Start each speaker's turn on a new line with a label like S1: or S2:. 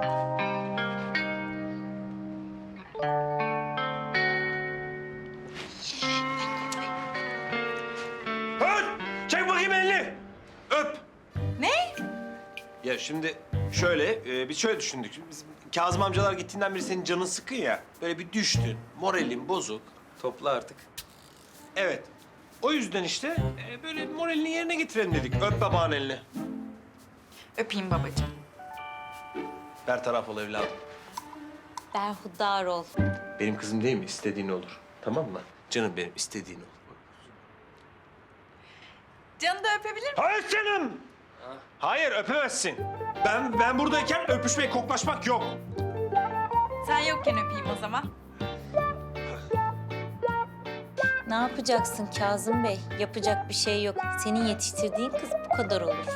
S1: Öp! Çek bakayım elini. Öp. Ne? Ya şimdi şöyle, e, biz şöyle düşündük. Biz, Kazım amcalar gittiğinden beri senin canın sıkın ya. Böyle bir düştün, moralin bozuk. Topla artık. Evet. O yüzden işte e, böyle moralini yerine getirelim dedik. Öp babanın elini.
S2: Öpeyim babacığım.
S1: Ver taraf ol evladım.
S3: Berhudar ol.
S1: Benim kızım değil mi? İstediğin olur. Tamam mı? Canım benim, istediğin olur.
S2: Canı da öpebilir miyim?
S1: Hayır canım! Hayır, öpemezsin. Ben ben buradayken öpüşmek, koklaşmak yok.
S2: Sen yokken öpeyim o zaman.
S3: Ne yapacaksın Kazım Bey? Yapacak bir şey yok. Senin yetiştirdiğin kız bu kadar olur.